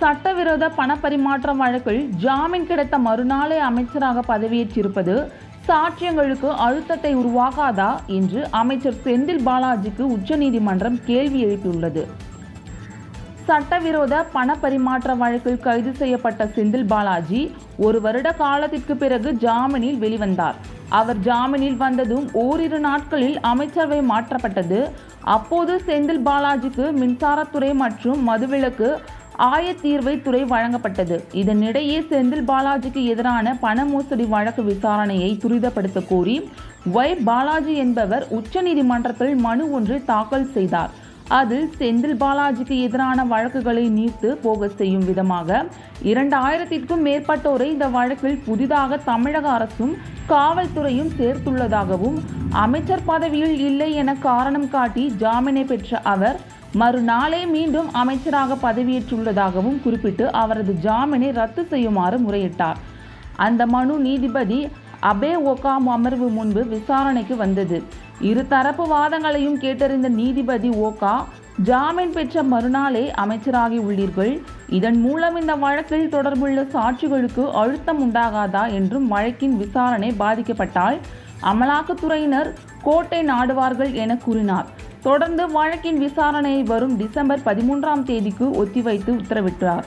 சட்டவிரோத பணப்பரிமாற்ற வழக்கில் ஜாமீன் கிடைத்த மறுநாளே அமைச்சராக பதவியேற்றிருப்பது சாட்சியங்களுக்கு அழுத்தத்தை உருவாக்காதா என்று அமைச்சர் செந்தில் பாலாஜிக்கு உச்சநீதிமன்றம் கேள்வி எழுப்பியுள்ளது. சட்டவிரோத பணப்பரிமாற்ற வழக்கில் கைது செய்யப்பட்ட செந்தில் பாலாஜி ஒரு வருட காலத்திற்கு பிறகு ஜாமீனில் வெளிவந்தார். அவர் ஜாமீனில் வந்ததும் ஓரிரு நாட்களில் அமைச்சரவை மாற்றப்பட்டது. அப்போது செந்தில் பாலாஜிக்கு மின்சாரத்துறை மற்றும் மதுவிலக்கு ஆயத்தீர்வை துறை வழங்கப்பட்டது. இதனிடையே செந்தில் பாலாஜிக்கு எதிரான பண மோசடி வழக்கு விசாரணையை துரிதப்படுத்த கோரி ஒய் பாலாஜி என்பவர் உச்சநீதிமன்றத்தில் மனு ஒன்று தாக்கல் செய்தார். அதில் செந்தில் பாலாஜிக்கு எதிரான வழக்குகளை நீர்த்து போக செய்யும் விதமாக இரண்டாயிரத்திற்கும் மேற்பட்டோரை இந்த வழக்கில் புதிதாக தமிழக அரசும் காவல்துறையும் சேர்த்துள்ளதாகவும் அமைச்சர் பதவியில் இல்லை என காரணம் காட்டி ஜாமீனை பெற்ற அவர் மறுநாளே மீண்டும் அமைச்சராக பதவியேற்றுள்ளதாகவும் குறிப்பிட்டு அவரது ஜாமீனை ரத்து செய்யுமாறு முறையிட்டார். அந்த மனு நீதிபதி அபே ஒகாம் அமர்வு முன்பு விசாரணைக்கு வந்தது. இரு தரப்பு வாதங்களையும் கேட்டறிந்த நீதிபதி ஓகா ஜாமீன் பெற்ற மறுநாளே அமைச்சராகி உள்ளீர்கள். இதன் மூலம் இந்த வழக்கில் தொடர்புள்ள சாட்சிகளுக்கு அழுத்தம் உண்டாகாதா என்றும் வழக்கின் விசாரணை பாதிக்கப்பட்டால் அமலாக்கத்துறையினர் கோட்டை நாடுவார்கள் என கூறினார். தொடர்ந்து வழக்கின் விசாரணையை வரும் டிசம்பர் பதிமூன்றாம் தேதிக்கு ஒத்திவைத்து உத்தரவிட்டார்.